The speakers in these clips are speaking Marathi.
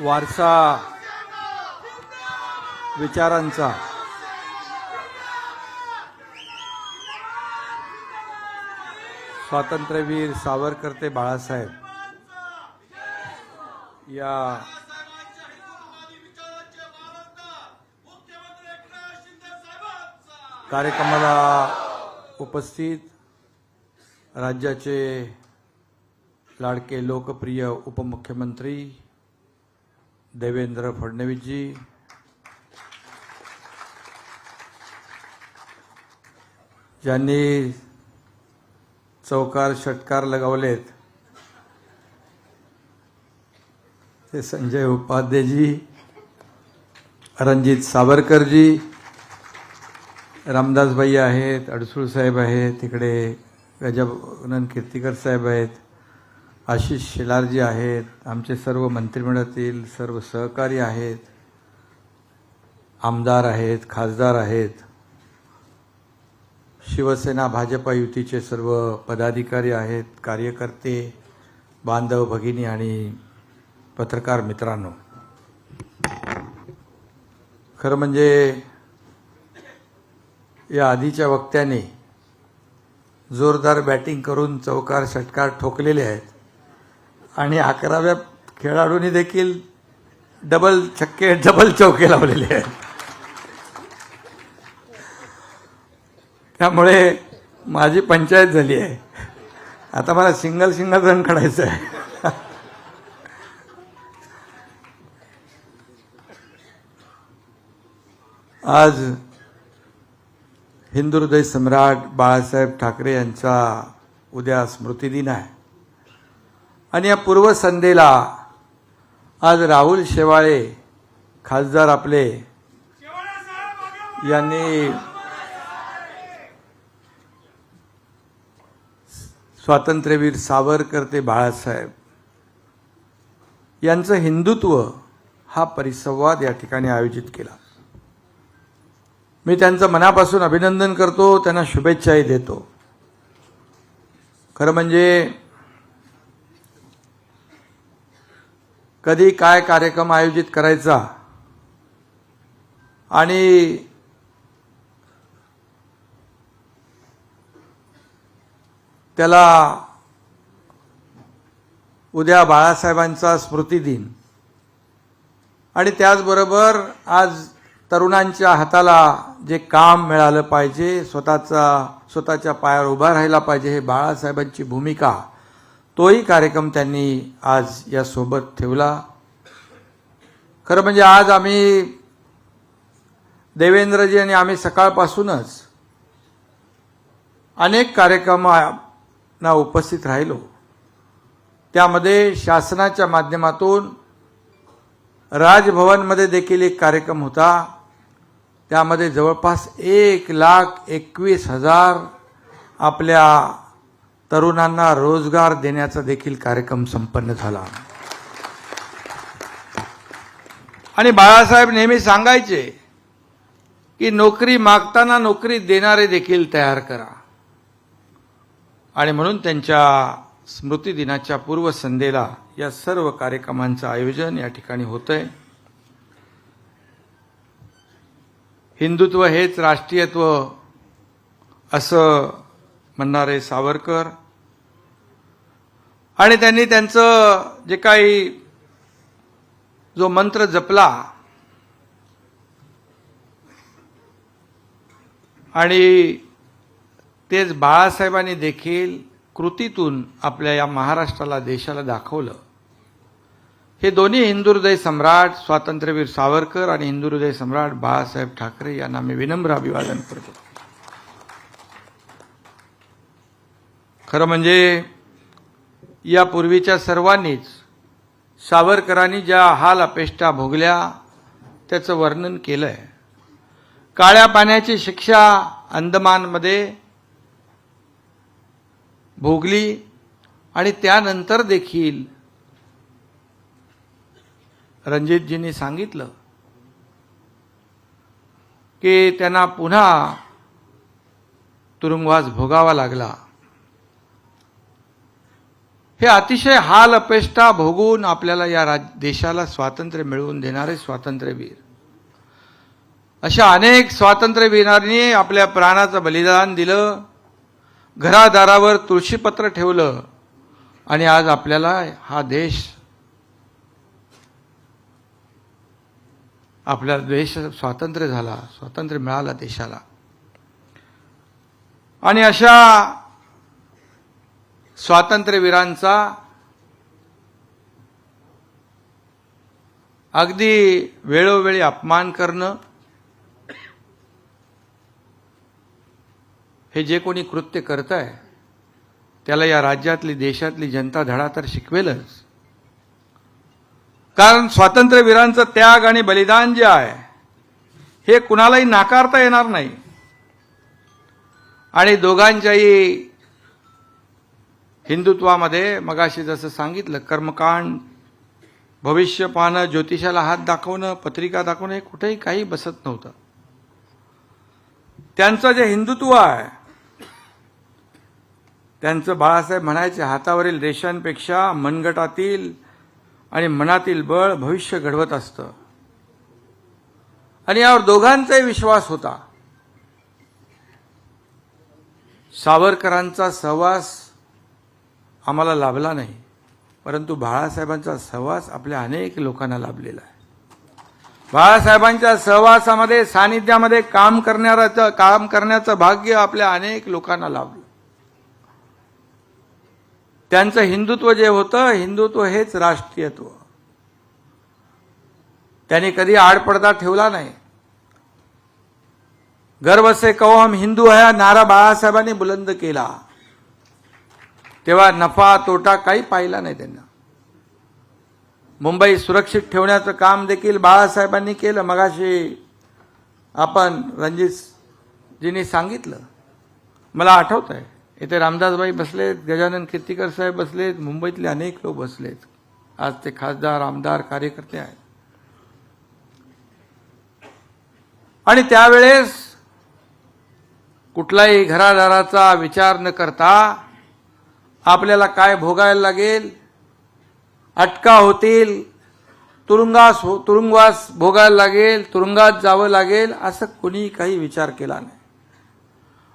वारसा विचारांचा. स्वातंत्र्यवीर सावरकर्ते बाळासाहेब. या कार्यक्रमाला उपस्थित राज्याचे लाडके लोकप्रिय उपमुख्यमंत्री देवेंद्र फडणवीसजी. ज्यांनी चौकार षटकार लगावलेत ते संजय उपाध्यायजी रणजित सावरकरजी रामदासबाई आहेत अडसूळ साहेब आहेत तिकडे गजानन कीर्तिकर साहेब आहेत. आशिष शेलारजी आहेत आमचे सर्व मंत्रिमंडळातील सर्व सहकारी आहेत आमदार आहेत खासदार आहेत. शिवसेना भाजपा युतीचे सर्व पदाधिकारी आहेत कार्यकर्ते बांधव भगिनी आणि पत्रकार मित्रांनो. खरं म्हणजे या आधीच्या वक्त्याने जोरदार बॅटिंग करून चौकार षटकार ठोकलेले आहेत. आणि अकराव्या खेळाडूंनी देखील डबल छक्के डबल चौके लावलेले आहेत. त्यामुळे माझी पंचायत झाली आहे. आता मला सिंगल सिंगल रन काढायचं आहे. आज हिंदुहृदय सम्राट बाळासाहेब ठाकरे यांचा उद्या स्मृतिदिन आहे. आणि या पूर्वसंध्येला आज राहुल शेवाळे खासदार आपले यांनी स्वातंत्र्यवीर सावरकर ते बाळासाहेब यांचं हिंदुत्व हा परिसंवाद या ठिकाणी आयोजित केला. मी त्यांचं मनापासून अभिनंदन करतो त्यांना शुभेच्छाही देतो. खरं म्हणजे कधी काय कार्यक्रम आयोजित करायचा? आणि त्याला उद्या बाळासाहेबांचा स्मृतिदिन आणि त्याचबरोबर आज तरुणांच्या हाताला जे काम मिळालं पाहिजे स्वतःचा स्वतःच्या पायावर उभा राहायला पाहिजे हे बाळासाहेबांची भूमिका. तोही कार्यक्रम त्यांनी आज यासोबत ठेवला. खरं म्हणजे आज आम्ही देवेंद्रजी आणि आम्ही सकाळपासूनच अनेक कार्यक्रमांना उपस्थित राहिलो. त्यामध्ये शासनाच्या माध्यमातून राजभवनमध्ये देखील एक कार्यक्रम होता. त्यामध्ये जवळपास एक लाख एकवीस हजार आपल्या तरुणांना रोजगार देण्याचा देखील कार्यक्रम संपन्न झाला. आणि बाळासाहेब नेहमी सांगायचे की नोकरी मागताना नोकरी देणारे देखील तयार करा. आणि म्हणून त्यांच्या स्मृतिदिनाच्या पूर्वसंध्येला या सर्व कार्यक्रमांचं आयोजन या ठिकाणी होतंय. हिंदुत्व हेच राष्ट्रीयत्व असं म्हणणारे सावरकर. आणि त्यांनी त्यांचं जे काही जो मंत्र जपला आणि तेच बाळासाहेबांनी देखील कृतीतून आपल्या या महाराष्ट्राला देशाला दाखवलं. हे दोन्ही हिंदू हृदय सम्राट स्वातंत्र्यवीर सावरकर आणि हिंदू हृदय सम्राट बाळासाहेब ठाकरे यांना मी विनम्र अभिवादन करतो. खरं म्हणजे यापूर्वीच्या सर्वांनीच सावरकरांनी ज्या हाल अपेष्टा भोगल्या त्याचं वर्णन केलंय. काळ्या पाण्याची शिक्षा अंदमानमध्ये भोगली आणि त्यानंतर देखील रणजितजींनी सांगितलं की त्यांना पुन्हा तुरुंगवास भोगावा लागला. हे अतिशय हाल अपेष्टा भोगून आपल्याला या राज देशाला स्वातंत्र्य मिळवून देणारे स्वातंत्र्यवीर. अशा अनेक स्वातंत्र्यवीरांनी आपल्या प्राणाचं बलिदान दिलं घरादारावर तुळशीपत्र ठेवलं आणि आज आपल्याला हा देश आपल्या देश स्वातंत्र्य झाला स्वातंत्र्य मिळाला देशाला. आणि अशा स्वातंत्र्यवीरांचा अगदी वेळोवेळी अपमान करणं हे जे कोणी कृत्य करत आहे त्याला या राज्यातली देशातली जनता धडा तर शिकवेलच. कारण स्वातंत्र्यवीरांचं त्याग आणि बलिदान जे आहे हे कुणालाही नाकारता येणार नाही. आणि दोघांच्याही हिंदुत्वामध्ये मगाशी जसं सांगितलं कर्मकांड भविष्य पाहणं ज्योतिषाला हात दाखवणं पत्रिका दाखवणं हे कुठेही काही बसत नव्हतं. त्यांचं जे हिंदुत्व आहे त्यांचं बाळासाहेब म्हणायचे हातावरील रेषांपेक्षा मनगटातील आणि मनातील बळ भविष्य घडवत असतं. आणि यावर दोघांचाही विश्वास होता. सावरकरांचा सहवास आम्हाला लाभला नाही. परंतु बाळासाहेबांचा सहवास आपल्या अनेक लोकांना लाभलेला आहे. बाळासाहेबांच्या सहवासामध्ये सानिध्यामध्ये काम करण्याचं काम करण्याचं भाग्य आपल्या अनेक लोकांना लाभलं. त्यांचं हिंदुत्व जे होतं हिंदुत्व हेच राष्ट्रीयत्व. त्यांनी कधी आडपडदा ठेवला नाही. गर्व से कहो हम हिंदू है हा नारा बाळासाहेबांनी बुलंद केला. तेव्हा नफा तोटा काही पाहिला नाही त्यांना. मुंबई सुरक्षित ठेवण्याचं काम देखील बाळासाहेबांनी केलं. मगाशी आपण रणजितजींनी सांगितलं. मला आठवत आहे. इथे रामदासबाई बसलेत गजानन कीर्तिकर साहेब बसलेत मुंबईतले अनेक लोक बसलेत. आज ते खासदार आमदार कार्यकर्ते आहेत. आणि त्यावेळेस कुठलाही घरादाराचा विचार न करता आपल्याला काय भोगायला लागेल? अटका होतील? तुरुंगास हो तुरुंगवास भोगायला लागेल? तुरुंगात जावं लागेल? असं कुणी काही विचार केला नाही.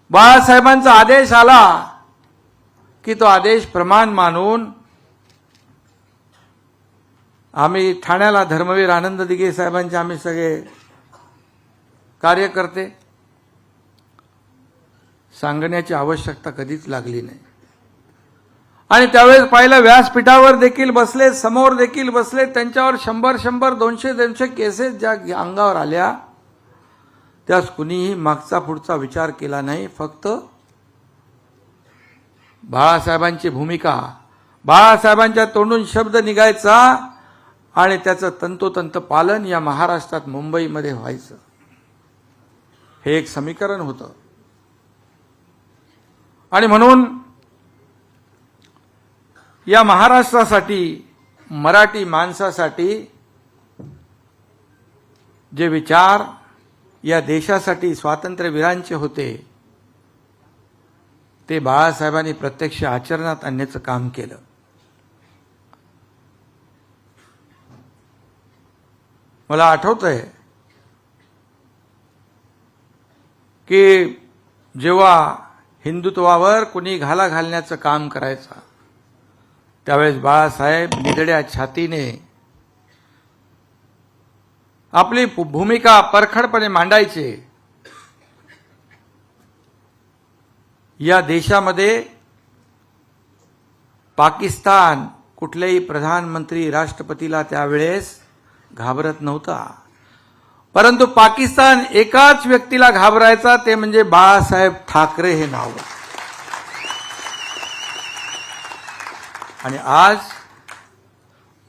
बाळासाहेबांचा आदेश आला की तो आदेश प्रमाण मानून आम्ही ठाण्याला धर्मवीर आनंद दिघे साहेबांचे आम्ही सगळे कार्यकर्ते. सांगण्याची आवश्यकता कधीच लागली नाही. आणि त्यावेळेस पाहिलं व्यासपीठावर देखील बसले समोर देखील बसले त्यांच्यावर शंभर शंभर दोनशे दोनशे केसेस ज्या अंगावर आल्या त्यास कुणीही मागचा पुढचा विचार केला नाही. फक्त बाळासाहेबांची भूमिका. बाळासाहेबांच्या तोंडून शब्द निघायचा आणि त्याचं तंतोतंत पालन या महाराष्ट्रात मुंबईमध्ये व्हायचं. हे एक समीकरण होतं. आणि म्हणून या महाराष्ट्रासाठी मराठी माणसासाठी जे विचार या देशासाठी स्वातंत्र्यवीरांचे होते ते बाळासाहेबांनी प्रत्यक्ष आचरणात आणण्याचं काम केलं. मला आठवतंय की जेव्हा हिंदुत्वावर कुणी घाला घालण्याचं काम करायचं त्यावेळेस बाळासाहेब निधड्या छातीने आपली भूमिका परखडपणे मांडायचे. या देशामध्ये पाकिस्तान कुठल्याही प्रधानमंत्री राष्ट्रपतीला त्यावेळेस घाबरत नव्हता. परंतु पाकिस्तान एकाच व्यक्तीला घाबरायचा ते म्हणजे बाळासाहेब ठाकरे हे नाव. आणि आज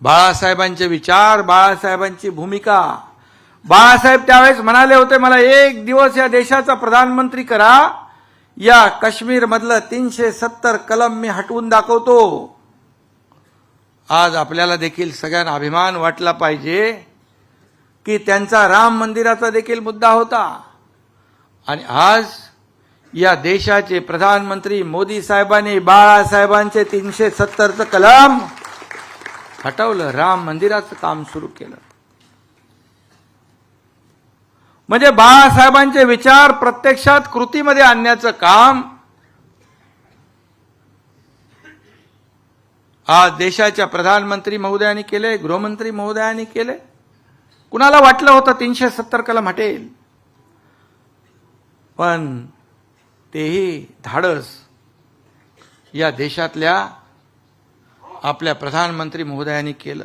बाळासाहेबांचे विचार बाळासाहेबांची भूमिका. बाळासाहेब त्यावेळेस म्हणाले होते मला एक दिवस या देशाचा प्रधानमंत्री करा. या काश्मीर मधलं तीनशे सत्तर कलम मी हटवून दाखवतो. आज आपल्याला देखील सगळ्यांना अभिमान वाटला पाहिजे की त्यांचा राम मंदिराचा देखील मुद्दा होता. आणि आज या देशाचे प्रधानमंत्री मोदी साहेबांनी बाळासाहेबांचे तीनशे सत्तरचं कलम हटवलं. राम मंदिराचं काम सुरू केलं. म्हणजे बाळासाहेबांचे विचार प्रत्यक्षात कृतीमध्ये आणण्याचं काम आज देशाच्या प्रधानमंत्री महोदयांनी केले गृहमंत्री महोदयांनी केले. कुणाला वाटलं होतं तीनशे सत्तर कलम हटेल? पण तेही धाडस या देशातल्या आपल्या प्रधानमंत्री महोदयांनी केलं.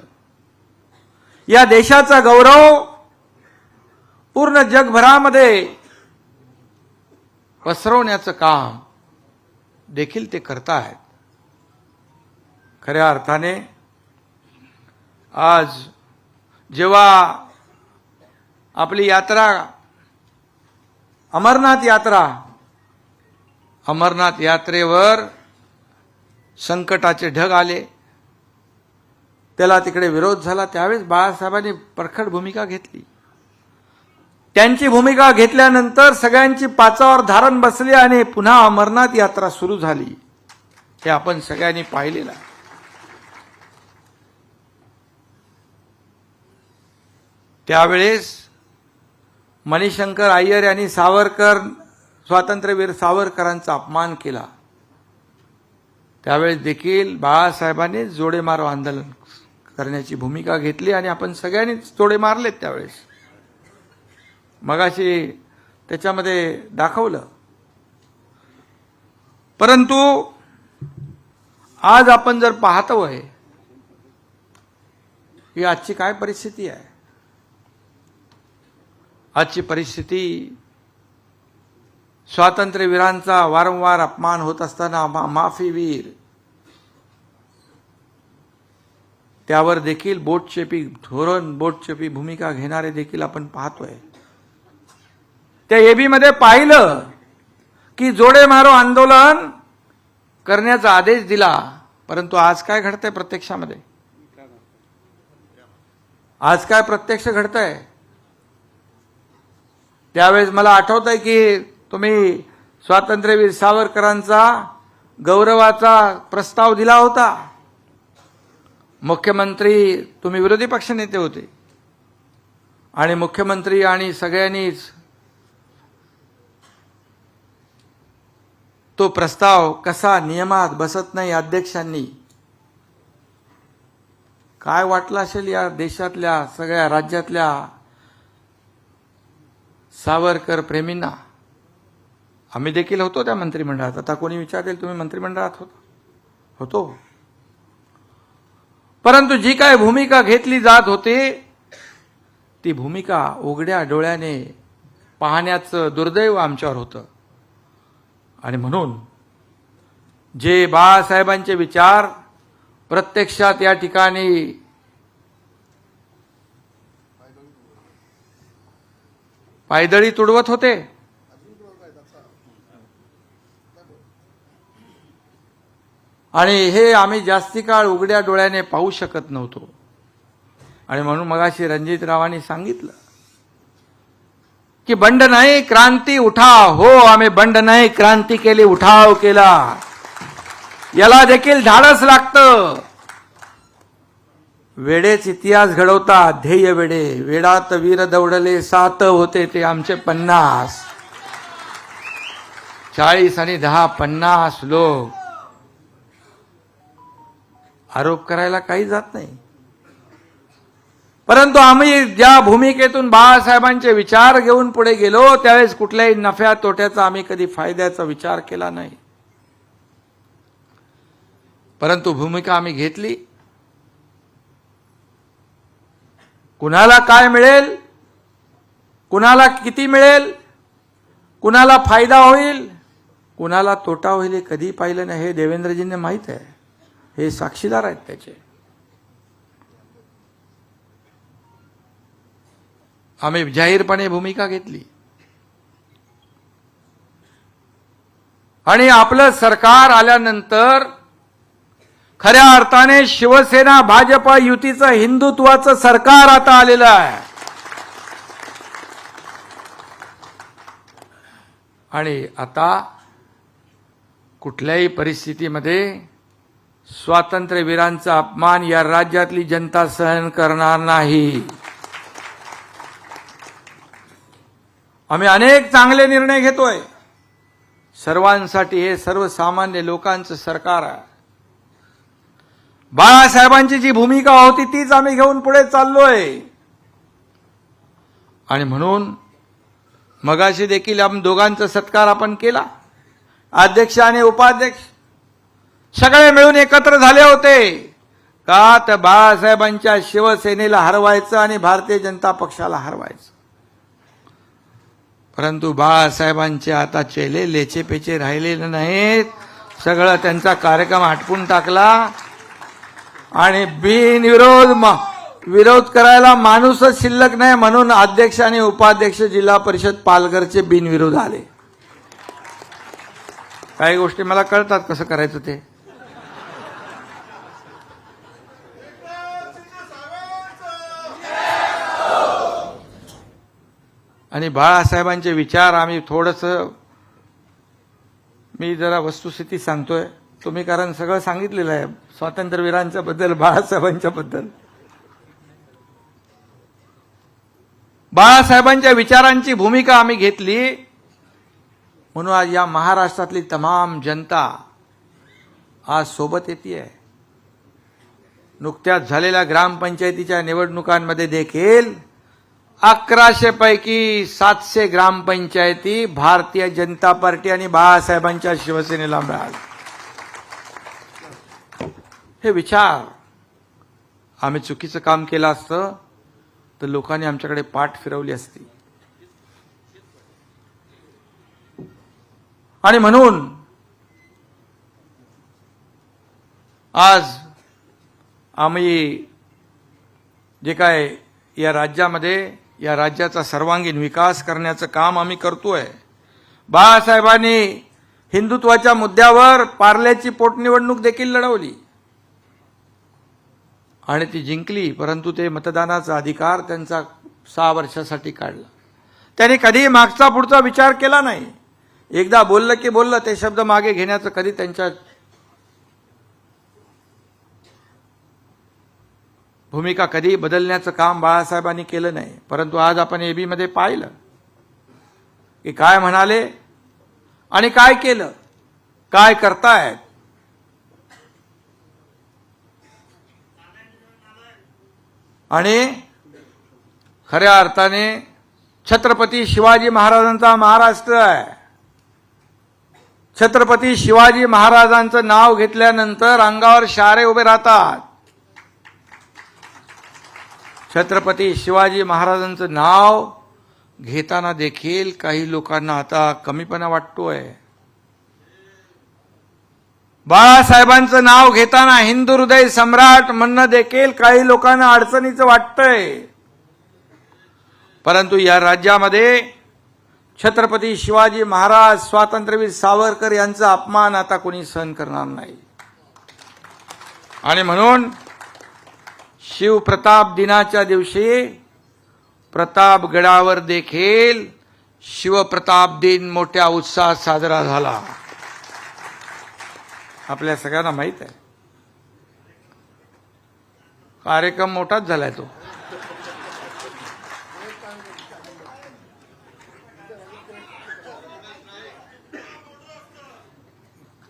या देशाचा गौरव पूर्ण जगभरामध्ये पसरवण्याचं काम देखील ते करतायत खऱ्या अर्थाने आज जेव्हा आपली यात्रा अमरनाथ यात्रा अमरनाथ यात्रेवर संकटाचे ढग आले. त्याला तिकडे विरोध झाला. त्यावेळेस बाळासाहेबांनी परखड भूमिका घेतली. त्यांची भूमिका घेतल्यानंतर सगळ्यांची पाचावर धारण बसली आणि पुन्हा अमरनाथ यात्रा सुरू झाली. हे आपण सगळ्यांनी पाहिलेलं आहे. त्यावेळेस मणिशंकर अय्यर यांनी सावरकर स्वातंत्र्यवीर सावरकरांचा अपमान केला. त्यावेळेस देखील बाळासाहेबांनी जोडेमारो आंदोलन करण्याची भूमिका घेतली आणि आपण सगळ्यांनीच जोडे मारलेत त्यावेळेस. मगाशी त्याच्यामध्ये दाखवलं. परंतु आज आपण जर पाहतोय ही आजची काय परिस्थिती आहे? आजची परिस्थिती स्वातंत्र्यवीरांचा वारंवार अपमान होत असताना मा माफीवीर त्यावर देखील बोटचेपी धोरण बोटचेपी भूमिका घेणारे देखील आपण पाहतोय. त्या एबीमध्ये पाहिलं की जोडे मारो आंदोलन करण्याचा आदेश दिला परंतु आज काय घडतंय प्रत्यक्षामध्ये? आज काय प्रत्यक्ष घडतंय? त्यावेळेस मला आठवत आहे की तुम्ही स्वातंत्र्यवीर सावरकरांचा गौरवाचा प्रस्ताव दिला होता. मुख्यमंत्री तुम्ही विरोधी पक्षनेते होते. आणि मुख्यमंत्री आणि सगळ्यांनीच तो प्रस्ताव कसा नियमात बसत नाही अध्यक्षांनी? काय वाटलं असेल या देशातल्या सगळ्या राज्यातल्या सावरकर प्रेमींना? आम्ही देखील होतो त्या मंत्रिमंडळात. आता कोणी विचारेल तुम्ही मंत्रिमंडळात होतो. होतो. परंतु जी काय भूमिका घेतली जात होती ती भूमिका उघड्या डोळ्याने पाहण्याचं दुर्दैव आमच्यावर होतं. आणि म्हणून जे बाळासाहेबांचे विचार प्रत्यक्षात या ठिकाणी पायदळी तुडवत होते. आणि हे आम्ही जास्ती काळ उघड्या डोळ्याने पाहू शकत नव्हतो. आणि म्हणून मगाशी रणजितरावांनी सांगितलं की बंड नाही क्रांती उठाव. हो आम्ही बंड नाही क्रांती केली उठाव केला. याला देखील धाडस लागतं. वेडेच इतिहास घडवतात ध्येय वेडे. वेडात वीर दौडले सात होते ते आमचे पन्नास. चाळीस आणि दहा पन्नास लोक. आरोप करायला काही जात नाही. परंतु आम्ही ज्या भूमिकेतून बाळासाहेबांचे विचार घेऊन पुढे गेलो त्यावेळेस कुठल्याही नफ्या तोट्याचा आम्ही कधी फायद्याचा विचार केला नाही. परंतु भूमिका आम्ही घेतली. कुणाला काय मिळेल? कुणाला किती मिळेल? कुणाला फायदा होईल? कुणाला तोटा होईल हे कधी पाहिलं नाही. हे देवेंद्रजींना माहीत आहे. हे साक्षीदार आहेत त्याचे. आम्ही जाहीरपणे भूमिका घेतली. आणि आपलं सरकार आल्यानंतर खऱ्या अर्थाने शिवसेना भाजप युतीचं हिंदुत्वाचं सरकार आता आलेलं आहे. आणि आता कुठल्याही परिस्थितीमध्ये स्वातंत्र्यवीरांचा अपमान या राज्यातली जनता सहन करणार नाही. आम्ही अनेक चांगले निर्णय घेतोय. सर्वांसाठी हे सर्वसामान्य लोकांचं सरकार आहे. बाळासाहेबांची जी भूमिका होती तीच आम्ही घेऊन पुढे चाललोय. आणि म्हणून मगाशी देखील आम दोघांचा सत्कार आपण केला. अध्यक्ष आणि उपाध्यक्ष. सगळे मिळून एकत्र झाले होते. का तर बाळासाहेबांच्या शिवसेनेला हरवायचं आणि भारतीय जनता पक्षाला हरवायचं. परंतु बाळासाहेबांचे आता चेले लेचेपेचे राहिलेले नाहीत. सगळं त्यांचा कार्यक्रम आटपून टाकला. आणि बिनविरोध विरोध करायला माणूसच शिल्लक नाही म्हणून अध्यक्ष आणि उपाध्यक्ष जिल्हा परिषद पालघरचे बिनविरोध आले. काही गोष्टी मला कळतात कसं करायचं ते. आणि बाळासाहेबांचे विचार आम्ही थोडस मी जरा वस्तुस्थिती सांगतोय. तुम्ही कारण सगळं सांगितलेलं आहे स्वातंत्र्यवीरांच्या बद्दल बाळासाहेबांच्या बद्दल. बाळासाहेबांच्या विचारांची भूमिका आम्ही घेतली. म्हणून आज या महाराष्ट्रातली तमाम जनता आज सोबत येते नुकत्याच झालेल्या ग्रामपंचायतीच्या निवडणुकांमध्ये देखील अकराशे पैकी सातशे ग्रामपंचायती भारतीय जनता पार्टी आणि बाळासाहेबांच्या शिवसेनेला मिळाल्या हे विचार आम्ही चुकीचं काम केलं असतं तर लोकांनी आमच्याकडे पाठ फिरवली असती. आणि म्हणून आज आम्ही जे काय या राज्यामध्ये या राज्याचा सर्वांगीण विकास करण्याचं काम आम्ही करतोय. बाळासाहेबांनी हिंदुत्वाच्या मुद्द्यावर पार्ल्याची पोटनिवडणूक देखील लढवली. आणि ती जिंकली परंतु ते मतदानाचा अधिकार त्यांचा सहा वर्षासाठी काढला. त्यांनी कधी मागचा पुढचा विचार केला नाही. एकदा बोललं की बोललं ते शब्द मागे घेण्याचं कधी त्यांच्या भूमिका कधी बदलण्याचं काम बाळासाहेबांनी केलं नाही. परंतु आज आपण एबी मध्ये पाहिलं की काय म्हणाले आणि काय केलं काय करतायत. आणि खऱ्या अर्थाने छत्रपती शिवाजी महाराजांचा महाराष्ट्र आहे. छत्रपती शिवाजी महाराजांचं नाव घेतल्यानंतर अंगावर शारे उभे राहतात. छत्रपती शिवाजी महाराजांचं नाव घेताना देखील काही लोकांना आता कमीपणा वाटतोय. बाळासाहेबांचं नाव घेताना हिंदू हृदय सम्राट म्हणणं देखील काही लोकांना अडचणीचं वाटतंय. परंतु या राज्यामध्ये छत्रपती शिवाजी महाराज स्वातंत्र्यवीर सावरकर यांचा अपमान आता कोणी सहन करणार नाही. आणि म्हणून शिवप्रताप दिनाच्या दिवशी प्रतापगडावर देखील शिवप्रताप दिन मोठ्या उत्साहात साजरा झाला. आपल्या सगळ्यांना माहीत आहे. कार्यक्रम मोठाच झालाय तो.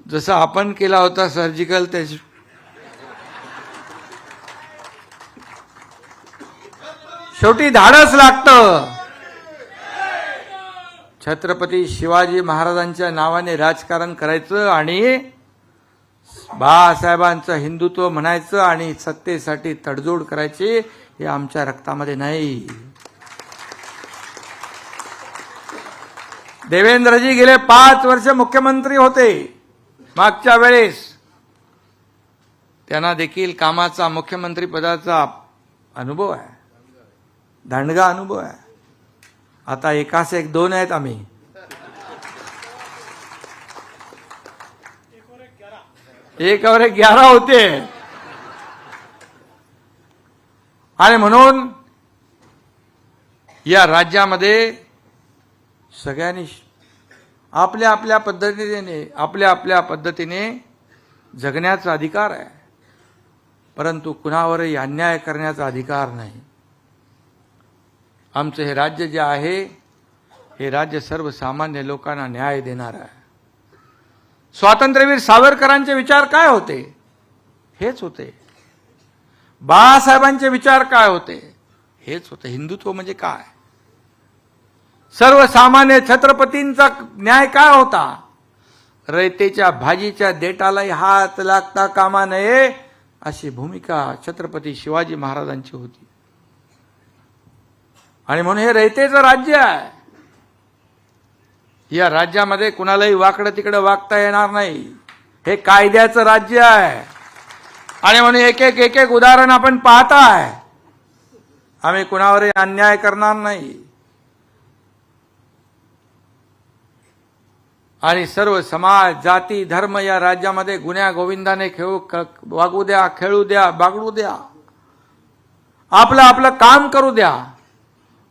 जसं आपण केला होता सर्जिकल त्याची शेवटी धाडस लागतं. छत्रपती शिवाजी महाराजांच्या नावाने राजकारण करायचं आणि बाळासाहेबांचं हिंदुत्व म्हणायचं आणि सत्तेसाठी तडजोड करायची हे आमच्या रक्तामध्ये नाही. देवेंद्रजी गेले पाच वर्ष मुख्यमंत्री होते. मागच्या वेळेस त्यांना देखील कामाचा मुख्यमंत्री पदाचा अनुभव आहे. दांडगा अनुभव आहे. आता एकास एक दोन आहेत आम्ही. एक और एक ग्यारा होते. आणि म्हणून या राज्यामध्ये सगळ्यांनी आपल्या आपल्या पद्धतीने आपल्या आपल्या पद्धतीने जगण्याचा अधिकार आहे. परंतु कुणावरही अन्याय करण्याचा अधिकार नाही. आमचं हे राज्य जे आहे हे राज्य सर्वसामान्य लोकांना न्याय देणार आहे. स्वातंत्र्यवीर सावरकरांचे विचार काय होते? हेच होते. बाळासाहेबांचे विचार काय होते? हेच होते. हिंदुत्व म्हणजे काय? सर्वसामान्य छत्रपतींचा न्याय काय होता? रयतेच्या भाजीच्या देटालाही हात लागता कामा नये अशी भूमिका छत्रपती शिवाजी महाराजांची होती. आणि म्हणून हे रयतेचं राज्य आहे. या राज्यामध्ये कुणालाही वाकडं तिकडं वागता येणार नाही. हे कायद्याचं राज्य आहे. आणि म्हणून एक एक एक एक उदाहरण आपण पाहताय. आम्ही कुणावरही अन्याय करणार नाही. आणि सर्व समाज जाती धर्म या राज्यामध्ये गुन्ह्या गोविंदाने खेळू वागू द्या खेळू द्या बागडू द्या. आपलं आपलं काम करू द्या.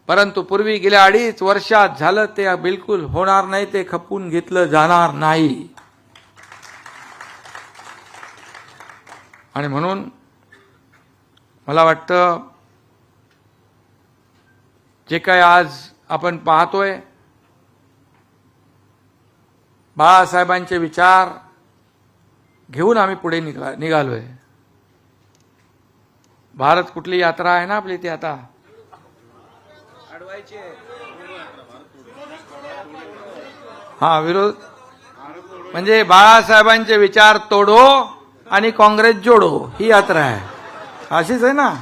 परंतु पूर्वी गेल्या अडीच वर्षात झालं ते बिलकुल होणार नाही ते खपून घेतलं जाणार नाही. आणि म्हणून मला वाटतं जे काय आज आपण पाहतोय बाळासाहेबांचे विचार घेऊन आम्ही पुढे निघा निघालोय. भारत कुठली यात्रा आहे ना आपली ती आता? हा विरोध. म्हणजे बाळासाहेबांचे विचार तोडो आणि काँग्रेस जोडो ही यात्रा आहे. अशीच आहे ना?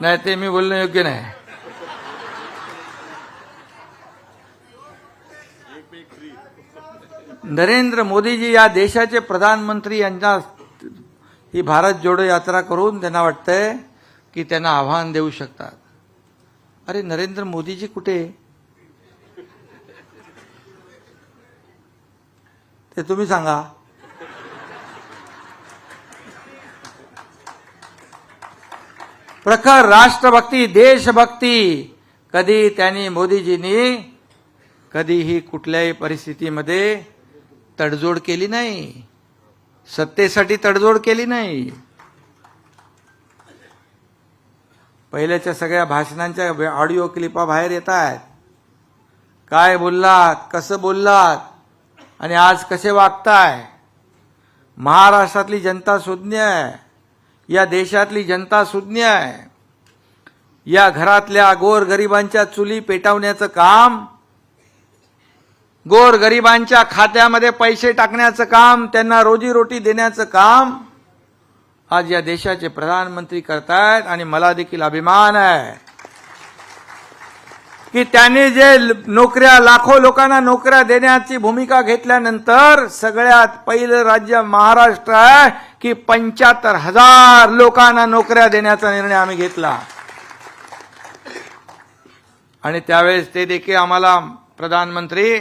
नाही ते मी बोलणं योग्य नाही. नरेंद्र मोदीजी या देशाचे प्रधानमंत्री यांना ही भारत जोडो यात्रा करून त्यांना वाटतंय की त्यांना आव्हान देऊ शकतात. अरे नरेंद्र मोदीजी कुठे? ते तुम्ही सांगा. प्रखर राष्ट्रभक्ती देशभक्ती कधी त्यांनी मोदीजींनी कधीही कुठल्याही परिस्थितीमध्ये तडजोड केली नाही. सत्तेसाठी तडजोड केली नाही. पहिल्याच्या सगळ्या भाषणांच्या ऑडिओ क्लिपा बाहेर येत आहेत काय बोललात? कसं बोललात? आणि आज कसे वागताय? महाराष्ट्रातली जनता सुज्ञ आहे. या देशातली जनता सुज्ञ आहे. या घरातल्या गोरगरिबांच्या चुली पेटवण्याचं काम गोर गरिबांच्या खात्यामध्ये पैसे टाकण्याचं काम त्यांना रोजीरोटी देण्याचं काम आज या देशाचे प्रधानमंत्री करतायत आणि मला देखील अभिमान आहे की त्यांनी जे नोकऱ्या लाखो लोकांना नोकऱ्या देण्याची भूमिका घेतल्यानंतर सगळ्यात पहिलं राज्य महाराष्ट्र आहे की पंच्याहत्तर हजार लोकांना नोकऱ्या देण्याचा निर्णय आम्ही घेतला. आणि त्यावेळेस ते देखील आम्हाला प्रधानमंत्री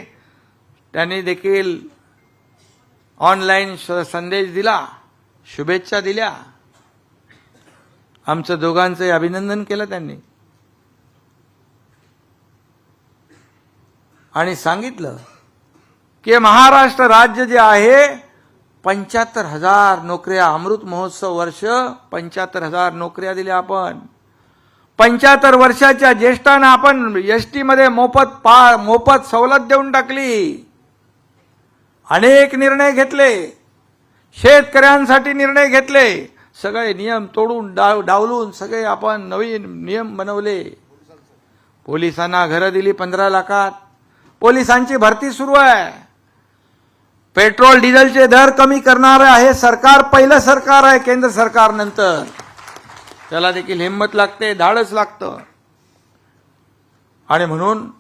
त्यांनी देखील ऑनलाईन संदेश दिला शुभेच्छा दिल्या. आमचं दोघांचं अभिनंदन केलं त्यांनी. आणि सांगितलं की महाराष्ट्र राज्य जे आहे पंच्याहत्तर हजार नोकऱ्या अमृत महोत्सव वर्ष पंच्याहत्तर हजार नोकऱ्या दिल्या आपण. पंच्याहत्तर वर्षाच्या ज्येष्ठांना आपण एसमध्ये मोफत पा मोफत सवलत देऊन टाकली. अनेक निर्णय घेतले. शेतकऱ्यांसाठी निर्णय घेतले. सगळे नियम तोडून डाव डावलून सगळे आपण नवीन नियम बनवले. पोलिसांना घरं दिली पंधरा लाखात. पोलिसांची भरती सुरू आहे. पेट्रोल डिझेलचे दर कमी करणार आहे. सरकार पहिलं सरकार आहे केंद्र सरकार नंतर. त्याला देखील हिंमत लागते धाडस लागतं. आणि म्हणून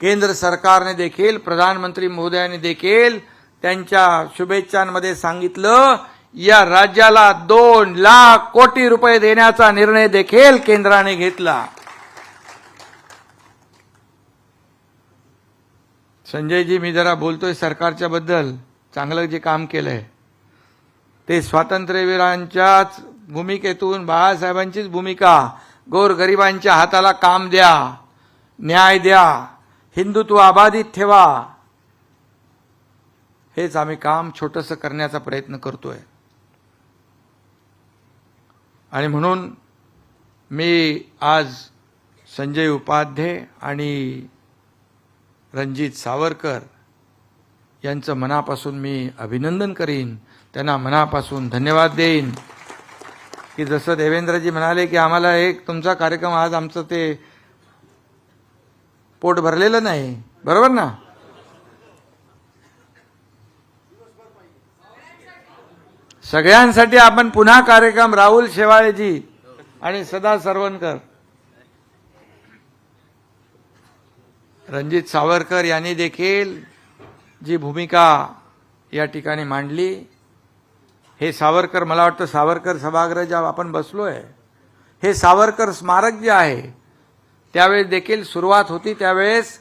केंद्र सरकारने देखील प्रधानमंत्री महोदयांनी देखील त्यांच्या शुभेच्छांमध्ये सांगितलं या राज्याला दोन लाख कोटी रुपये देण्याचा निर्णय देखील केंद्राने घेतला. संजयजी मी जरा बोलतोय सरकारच्या बद्दल चांगलं जे काम केलंय. ते स्वातंत्र्यवीरांच्याच भूमिकेतून बाळासाहेबांचीच भूमिका गोरगरिबांच्या हाताला काम द्या न्याय द्या हिंदुत्व अबाधित ठेवा. हेच आम्ही काम छोटंसं करण्याचा प्रयत्न करतोय. आणि म्हणून मी आज संजय उपाध्ये आणि रणजित सावरकर यांचं मनापासून मी अभिनंदन करीन. त्यांना मनापासून धन्यवाद देईन. की जसं देवेंद्रजी म्हणाले की आम्हाला एक तुमचा कार्यक्रम आज आमचं ते पोट भरलेलं नाही. बरोबर ना? सगळ्यांसाठी आपण पुन्हा कार्यक्रम राहुल शेवाळेजी आणि सदा सरवणकर. रणजित सावरकर यांनी देखील जी भूमिका या ठिकाणी मांडली. हे सावरकर मला वाटतं सावरकर सभागृह ज्या आपण बसलो आहे हे सावरकर स्मारक जे आहे त्यावेळेस देखील सुरुवात होती त्यावेळेस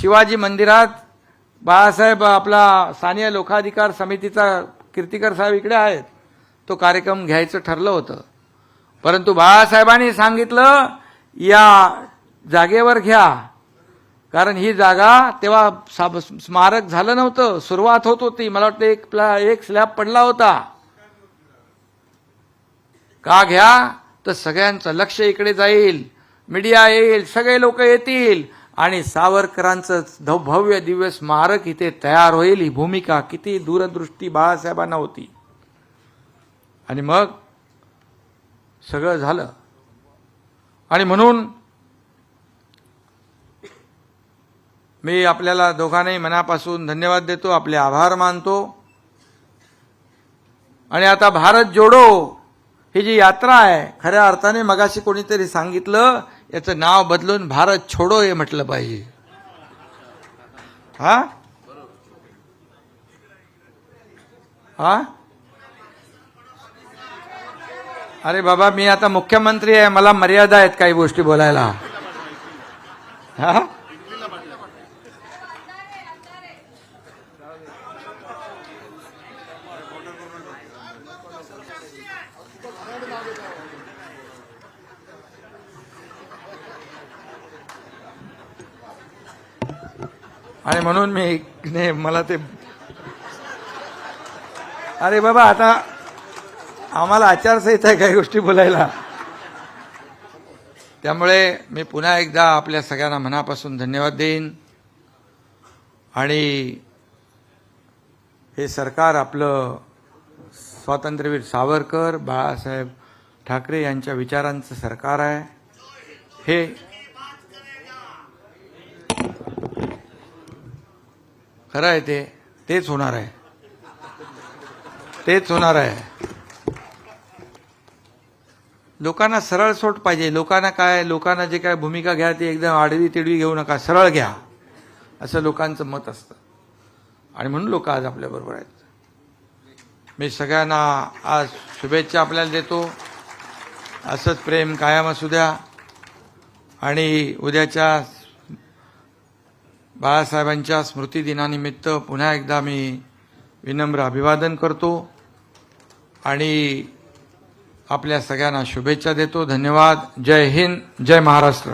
शिवाजी मंदिरात बाळासाहेब आपला स्थानीय लोकाधिकार समितीचा कीर्तिकर साहेब इकडे आहेत. तो कार्यक्रम घ्यायचं ठरलं होतं. परंतु बाळासाहेबांनी सांगितलं या जागेवर घ्या. कारण ही जागा तेव्हा साब- स्मारक झालं नव्हतं. सुरुवात होत होती. मला वाटतं एक प्ला एक स्लॅब पडला होता. का घ्या? तर सगळ्यांचं लक्ष इकडे जाईल. मीडिया येईल सगळे लोक येतील. आणि सावरकरांचं भव्य दिव्य स्मारक इथे तयार होईल. ही भूमिका किती दूरदृष्टी बाळासाहेबांना होती. आणि मग सगळं झालं. आणि म्हणून मी आपल्याला दोघांनाही मनापासून धन्यवाद देतो आपले आभार मानतो. आणि आता भारत जोडो. ही जी यात्रा आहे खऱ्या अर्थाने मगाशी कोणीतरी सांगितलं याचं नाव बदलून भारत छोडो हे म्हटलं पाहिजे. हा? हा? अरे बाबा मी आता मुख्यमंत्री आहे मला मर्यादा आहेत काही गोष्टी बोलायला. हा? आणि म्हणून मी नाही मला ते अरे बाबा आता आम्हाला आचारसंहिता आहे काही गोष्टी बोलायला. त्यामुळे मी पुन्हा एकदा आपल्या सगळ्यांना मनापासून धन्यवाद देईन. आणि हे सरकार आपलं स्वातंत्र्यवीर सावरकर बाळासाहेब ठाकरे यांच्या विचारांचं सरकार आहे. हे खरं आहे ते. तेच होणार आहे. तेच होणार आहे. लोकांना सरळ सोट पाहिजे. लोकांना काय लोकांना जे काय भूमिका घ्या ती एकदम आडवी तिडवी घेऊ नका. सरळ घ्या. असं लोकांचं मत असतं. आणि म्हणून लोक आज आपल्याबरोबर आहेत. मी सगळ्यांना आज शुभेच्छा आपल्याला देतो. असंच प्रेम कायम असू द्या. आणि उद्याच्या बाळासाहेबांच्या स्मृतिदिनानिमित्त पुन्हा एकदा मी विनम्र अभिवादन करतो आणि आपल्या सगळ्यांना शुभेच्छा देतो. धन्यवाद. जय हिंद. जय महाराष्ट्र.